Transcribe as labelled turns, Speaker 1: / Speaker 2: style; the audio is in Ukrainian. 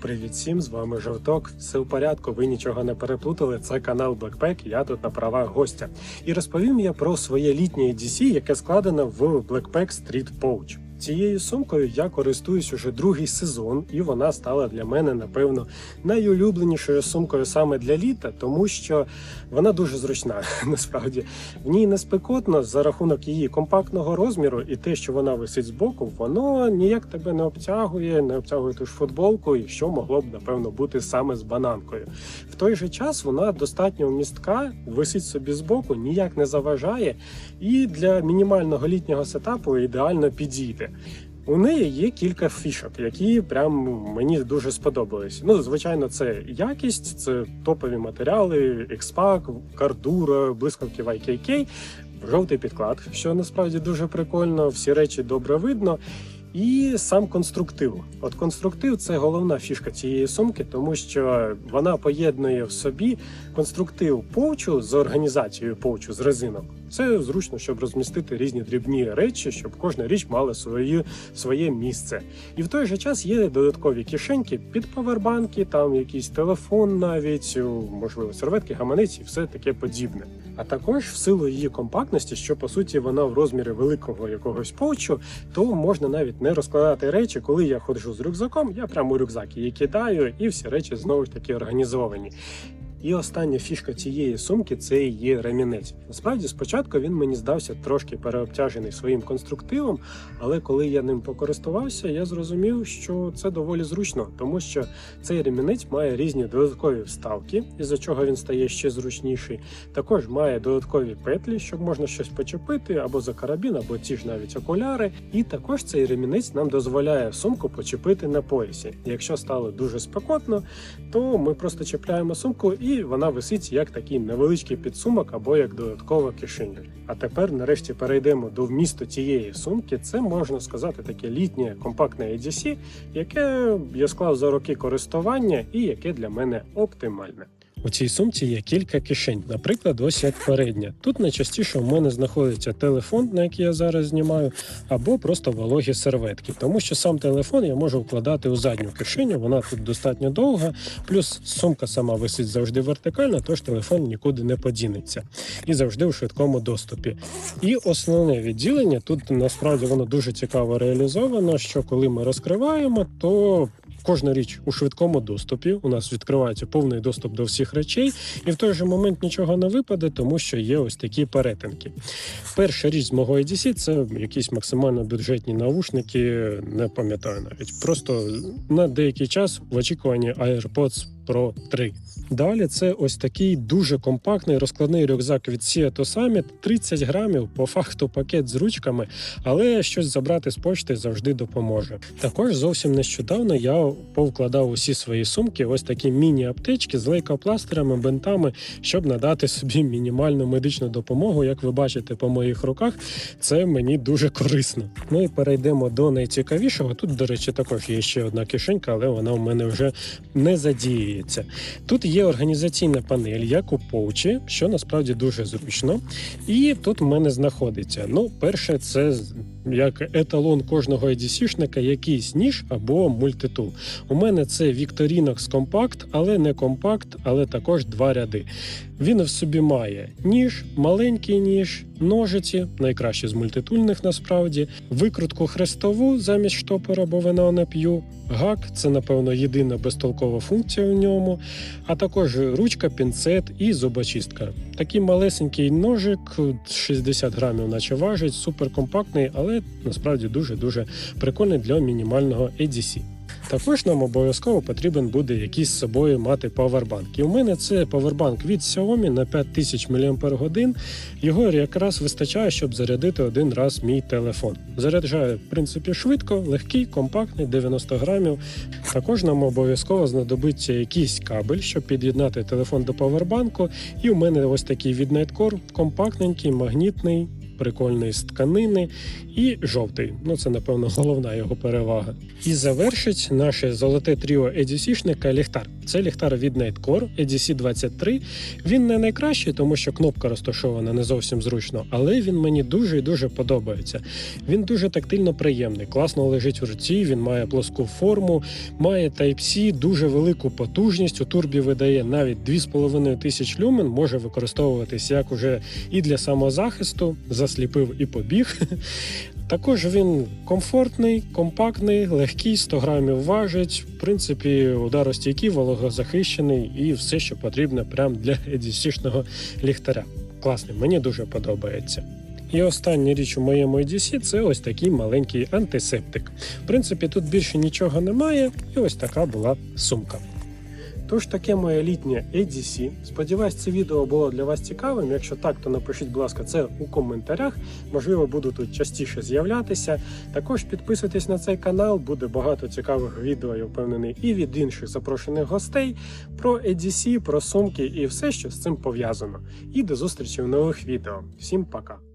Speaker 1: Привіт всім, з вами Жовток. Все в порядку, ви нічого не переплутали. Це канал Blackpack, я тут на правах гостя. І розповім я про своє літнє DC, яке складено в Blackpack Street Pouch. Цією сумкою я користуюсь уже другий сезон, і вона стала для мене, напевно, найулюбленішою сумкою саме для літа, тому що вона дуже зручна. Насправді в ній не спекотно за рахунок її компактного розміру, і те, що вона висить збоку, воно ніяк тебе не обтягує, не обтягує ту ж футболку, і що могло б напевно бути саме з бананкою. В той же час вона достатньо вмістка, висить собі збоку, ніяк не заважає, і для мінімального літнього сетапу ідеально підійде. У неї є кілька фішок, які прям мені дуже сподобались. Ну, звичайно, це якість, це топові матеріали, експак, кардура, блискавки YKK, жовтий підклад, що насправді дуже прикольно. Всі речі добре видно. І сам конструктив. От конструктив це головна фішка цієї сумки, тому що вона поєднує в собі конструктив повчу з організацією повчу з резинок. Це зручно, щоб розмістити різні дрібні речі, щоб кожна річ мала своє, своє місце. І в той же час є додаткові кишеньки під павербанки, там якийсь телефон, навіть можливо серветки, гаманець і все таке подібне. А також в силу її компактності, що по суті вона в розмірі великого якогось повчу, то можна навіть не розкладати речі, коли я ходжу з рюкзаком, я прямо рюкзак її кидаю, і всі речі знову ж таки організовані. І остання фішка цієї сумки це її ремінець. Насправді, спочатку він мені здався трошки переобтяжений своїм конструктивом, але коли я ним покористувався, я зрозумів, що це доволі зручно, тому що цей ремінець має різні додаткові вставки, із-за чого він стає ще зручніший. Також має додаткові петлі, щоб можна щось почепити або за карабін, або ті ж навіть окуляри. І також цей ремінець нам дозволяє сумку почепити на поясі. Якщо стало дуже спекотно, то ми просто чіпляємо сумку і вона висить як такий невеличкий підсумок або як додаткова кишеня. А тепер, нарешті, перейдемо до вмісту цієї сумки. Це можна сказати таке літнє компактне ADC, яке я склав за роки користування і яке для мене оптимальне. У цій сумці є кілька кишень, наприклад, ось як передня. Тут найчастіше у мене знаходиться телефон, на який я зараз знімаю, або просто вологі серветки, тому що сам телефон я можу вкладати у задню кишеню, вона тут достатньо довга, плюс сумка сама висить завжди вертикально, тож телефон нікуди не подінеться і завжди у швидкому доступі. І основне відділення тут насправді воно дуже цікаво реалізовано. Що коли ми розкриваємо, то Кожна річ у швидкому доступі. У нас відкривається повний доступ до всіх речей, і в той же момент нічого не випаде, тому що є ось такі перетинки. Перша річ з мого EDC – це якісь максимально бюджетні наушники, не пам'ятаю навіть. Просто на деякий час в очікуванні AirPods Pro 3. Далі це ось такий дуже компактний розкладний рюкзак від Seattle Summit, 30 грамів, по факту пакет з ручками, але щось забрати з почти завжди допоможе. Також зовсім нещодавно я повкладав усі свої сумки, ось такі міні-аптечки з лейкопластирами, бинтами, щоб надати собі мінімальну медичну допомогу. Як ви бачите по моїх руках, це мені дуже корисно. Ну і перейдемо до найцікавішого. Тут, до речі, також є ще одна кишенька, але вона у мене вже не задіюється. Тут є організаційна панель, як у поучі, що насправді дуже зручно. І тут в мене знаходиться. Ну, перше, це як еталон кожного EDC-шника якийсь ніж або мультитул. У мене це Victorinox Compact, але не компакт, але також два ряди. Він в собі має ніж, маленький ніж, ножиці, найкраще з мультитульних насправді, викрутку хрестову замість штопора, бо вона не п'ю. Гак це, напевно, єдина безтолкова функція в ньому, а також ручка, пінцет і зубочистка. Такий малесенький ножик, 60 грамів, наче важить, суперкомпактний, але насправді дуже-дуже прикольний для мінімального EDC. Також нам обов'язково потрібен буде якийсь з собою мати павербанк. І у мене це павербанк від Xiaomi на 5000 мАч. Його якраз вистачає, щоб зарядити один раз мій телефон. Заряджає, в принципі, швидко, легкий, компактний, 90 грамів. Також нам обов'язково знадобиться якийсь кабель, щоб під'єднати телефон до павербанку. І у мене ось такий від Nightcore, компактненький, магнітний. Прикольний з тканини, і жовтий. Ну це напевно головна його перевага. І завершить наше золоте тріо EDC-шника ліхтар. Це ліхтар від Nightcore EDC 23. Він не найкращий, тому що кнопка розташована не зовсім зручно, але він мені дуже і дуже подобається. Він дуже тактильно приємний, класно лежить в руці. Він має плоску форму, має Type-C, дуже велику потужність. У турбі видає навіть 2500 люмен, може використовуватись як уже і для самозахисту, засліпив і побіг. Також він комфортний, компактний, легкий, 100 грамів важить. Принципі, ударостійкий, вологозахищений і все, що потрібно прямо для EDC-шного ліхтаря. Класний, мені дуже подобається. І остання річ у моєму EDC – це ось такий маленький антисептик. В принципі, тут більше нічого немає, і ось така була сумка. Тож таке моє літнє EDC. Сподіваюсь, це відео було для вас цікавим. Якщо так, то напишіть, будь ласка, це у коментарях. Можливо, буду тут частіше з'являтися. Також підписуйтесь на цей канал, буде багато цікавих відео, я впевнений, і від інших запрошених гостей про EDC, про сумки і все, що з цим пов'язано. І до зустрічі в нових відео. Всім пока!